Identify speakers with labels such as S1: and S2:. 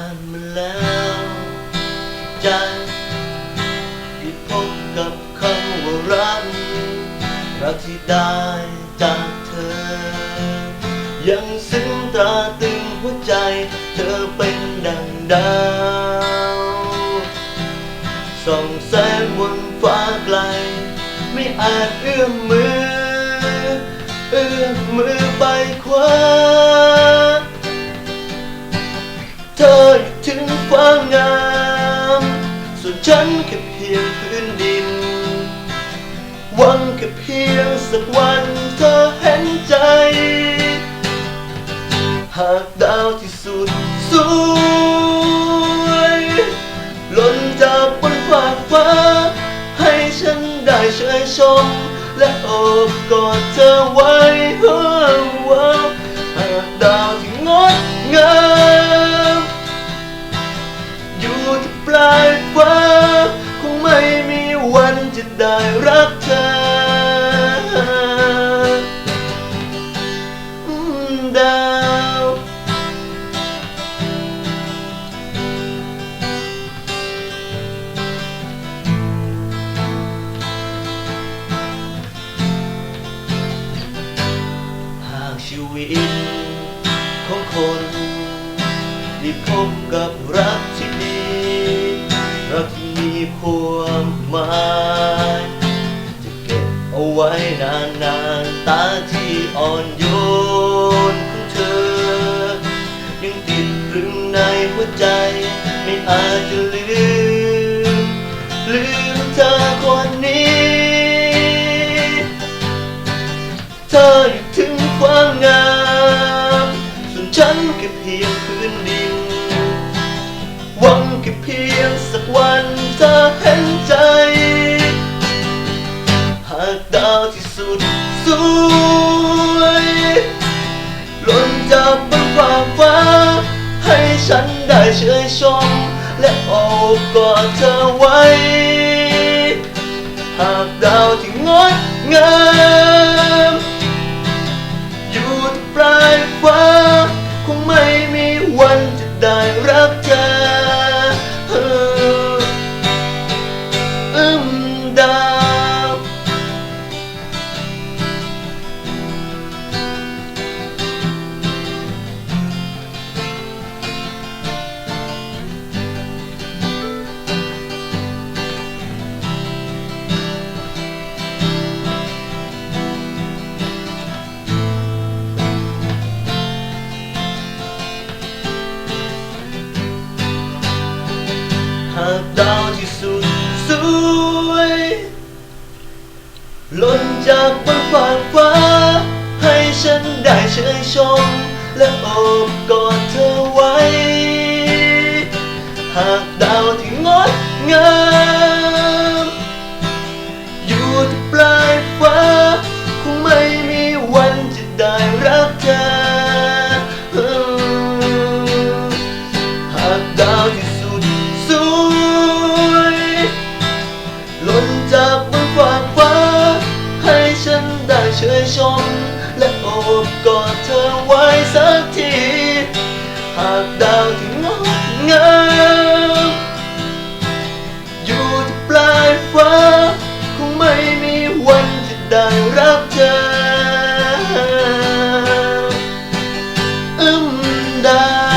S1: านมาแล้วใจที่พบกับคำว่ารักรักที่ได้จากเธอ ยังซึ้งตราตึงหัวใจ เธอเป็นดังดาวส่องแสงบนฟ้าไกล ไม่อาจเอื้อมมือ เอื้อมมือไปคว้า ธอถึงฟ้ามงาม ส่วนฉันแค่เพียงพื้นดิน หวังแค่เพียงสักวันเธอเห็นใจ หากดาวที่สุดสวยหล่นจากบนฟากฟ้า ให้ฉันได้เชยชม และโอบกอดเธอไว้ว้ วันจะได้รักเธออืมดาว หากชีวิตของคนได้พบกับรัก ความหมายจะเก็บเอาไว้นานๆตาที่อ่อนโย เชยชม และโอบกอดเธอไว้ หากดาวที่ หล่นจากบนฟากฟ้า ให้ฉันได้เชยชม และโอบกอดเธอไว้ หากดาวที่งดงาม กอดเธอไว้สักที หากดาวที่งดงามอยู่ที่ปลายฟ้า คงไม่มีวันที่ได้รับเธออึมดา